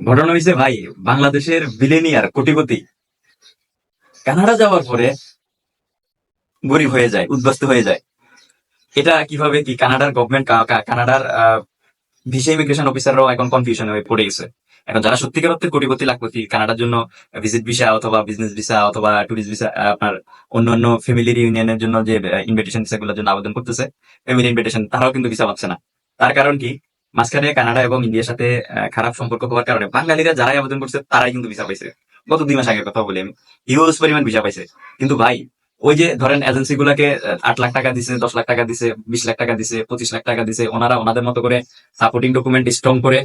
ঘটনা হয়েছে ভাই, বাংলাদেশের বিলেনিয়ার কোটিপতি। কানাডা যাওয়ার পরে গরিব হয়ে যায়, উদ্বাস্ত হয়ে যায়। এটা কীভাবে, কি কানাডার গভর্নমেন্ট কানাডার ভিসা ইমিগ্রেশন অফিসাররাও এখন কনফিউশন হয়ে পড়ে গেছে। এখন যারা সত্যিকার অর্থে কোটিপতি, লাখপতি, কানাডার জন্য ভিজিট ভিসা অথবা বিজনেস ভিসা অথবা টুরিস্ট ভিসা আপনার অন্য অন্য ফ্যামিলির ইউনিয়নের জন্য যে ইনভিটেশন ভিসা গুলোর জন্য আবেদন করতেছে ফ্যামিলি ইনভিটেশন তারাও কিন্তু ভিসা পাচ্ছে না। তার কারণ কি? মাঝখানে কানাডা এবং ইন্ডিয়ার সাথে খারাপ সম্পর্ক হওয়ার কারণে বাঙালিরা যারাই আবেদন করছে, তারাই কিন্তু ভিসা পাইছে। গত দুই মাস আগের কথা বলি আমি। হিউজ পরিমাণ ভিসা পাইছে। কিন্তু ভাই, ওই যে ধরেন এজেন্সি গুলাকে আট লাখ টাকা দিছে, দশ লাখ টাকা দিছে, বিশ লাখ টাকা দিছে, পঁচিশ লাখ টাকা দিছে, ওনারা ওনাদের মতো করে সাপোর্টিং ডকুমেন্ট স্ট্রং করে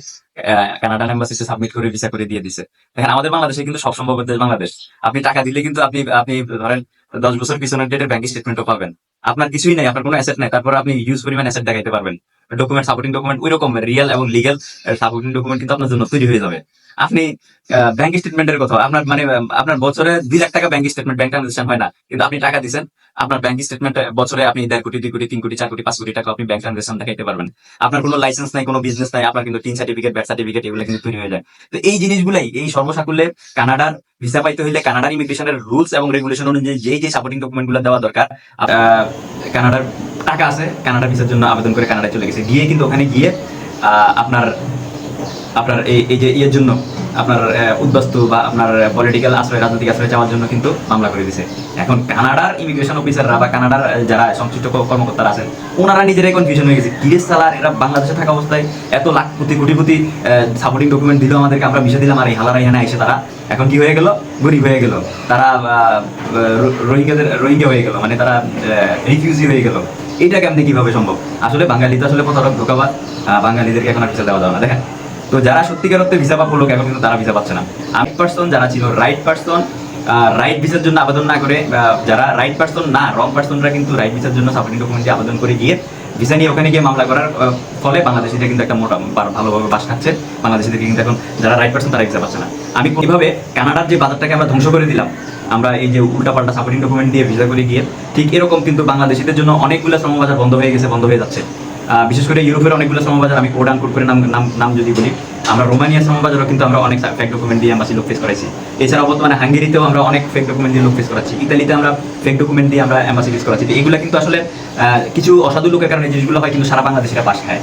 কানাডান এম্বাসিতে সাবমিট করে ভিসা করে দিয়ে দিছে। দেখেন, আমাদের বাংলাদেশে কিন্তু সব সম্ভব দেশ বাংলাদেশ। আপনি টাকা দিলে কিন্তু আপনি আপনি ধরেন দশ বছর পিছনের ডেটের ব্যাংক স্টেটমেন্টও পাবেন। আপনার কিছুই নাই, আপনার কোনো অ্যাসেট নাই, তারপর আপনি ইউজ পরিমাণ অ্যাসেট দেখাইতে পারবেন। ডকুমেন্ট সাপোর্টিং ডকুমেন্ট ওই রকম রিয়েল এবং লিগেল সাপোর্টিং ডকুমেন্ট কিন্তু আপনার জন্য তৈরি হয়ে যাবে। আপনি ব্যাংক স্টেটমেন্টের কথা, আপনার মানে আপনার বছরে দুই লাখ টাকা ব্যাংক স্টেটমেন্ট ব্যাংক ট্রানজাকশন হয় না, কিন্তু আপনি টাকা দিচ্ছেন আপনার ব্যাংক স্টেটমেন্ট বছরে আপনি দেড় কোটি, দুই কোটি, তিন কোটি, চার কোটি, পাঁচ কোটি টাকা আপনি ব্যাংক ট্রানজাকশন দেখাইতে পারবেন। আপনার কোনো লাইসেন্স নাই, কোনো বিজনেস নাই, আপনার কিন্তু টিন সার্টিফিকেট ব্যাট সার্টিফিকেট এগুলো কিন্তু তৈরি হয়ে যায়। তো এই জিনিসগুলাই, এই সর্বসাকুল্যে কানাডার ভিসা পাইতে হইলে কানাডার ইমিগ্রেশনের রুলস এবং রেগুলেশন অনুযায়ী যেই যে সাপোর্টিং ডকুমেন্টগুলো দেওয়া দরকার কানাডার টাকা আছে, কানাডা ভিসার জন্য আবেদন করে কানাডায় চলে গেছে। গিয়ে কিন্তু ওখানে গিয়ে আপনার আপনার এই এই যে ইয়ের জন্য, আপনার উদ্বাস্তু বা আপনার পলিটিক্যাল আশ্রয়, রাজনৈতিক আশ্রয় চাওয়ার জন্য কিন্তু মামলা করে দিছে। এখন কানাডার ইমিগ্রেশন অফিসাররা বা কানাডার যারা সংশ্লিষ্ট কর্মকর্তারা আছেন, ওনারা নিজেরাই কনফিউশন হয়ে গেছে। কিরে সালার, এরা বাংলাদেশে থাকা অবস্থায় এত লাখ কোটি কোটি কোটি সাপোর্টিং ডকুমেন্ট দিল আমাদেরকে, আমরা ভিসা দিলাম, আর এই হালারা এখানে এসে তারা এখন কি হয়ে গেল? গরিব হয়ে গেল। তারা রোহিঙ্গাদের, রোহিঙ্গা হয়ে গেল। মানে তারা রিফিউজি হয়ে গেল। এটা কেমনি কীভাবে সম্ভব? আসলে বাঙালি তো আসলে প্রতারক ধোকাবাদ বাঙালিদেরকে এখন আর ভিসা দেওয়া যাবে না। দেখেন, তো যারা সত্যিকার অর্থে ভিসা পাবো লোক এখন কিন্তু তারা ভিসা পাচ্ছে না। আমি পার্সন যারা ছিল রাইট পার্সন রাইট ভিসার জন্য আবেদন না করে যারা রাইট পার্সন না রং পার্সনরা কিন্তু রাইট ভিসার জন্য সাপোর্টিং ডকুমেন্টে আবেদন করে গিয়ে ভিসা নিয়ে ওখানে গিয়ে মামলা করার ফলে বাংলাদেশিরা কিন্তু একটা মোটা ভালোভাবে বাস খাচ্ছে। বাংলাদেশিদেরকে কিন্তু এখন যারা রাইট পার্সন তারা ভিসা পাচ্ছে না। আমি কীভাবে কানাডার যে বাজারটাকে আমরা ধ্বংস করে দিলাম, আমরা এই যে উল্টাপাল্টা সাপোর্টিং ডকুমেন্ট দিয়ে ভিসা করে গিয়ে, ঠিক এরকম কিন্তু বাংলাদেশিদের জন্য অনেকগুলো শ্রমবাজার বন্ধ হয়ে গেছে, বন্ধ হয়ে যাচ্ছে। বিশেষ করে ইউরোপের অনেকগুলো শ্রমবাজার আমি কোড আনকোড করে নাম নাম যদি বলি আমরা রোমানিয়া শ্রমবাজারও কিন্তু আমরা অনেক ফেক ডকুমেন্ট দিয়ে আমরা লোক ফেস করাইছি। এছাড়া বর্তমানে হাঙ্গেরিতেও আমরা অনেক ফেক ডকুমেন্ট দিয়ে লোক ফেস করাচ্ছি। ইতালিতে আমরা ফেক ডকুমেন্ট দিয়ে আমরা অ্যাম্বাসি ফেস করাচ্ছি। এগুলো কিন্তু আসলে কিছু অসাধু লোকের কারণে জিনিসগুলো হয়, কিন্তু সারা বাংলাদেশে পাশ খায়।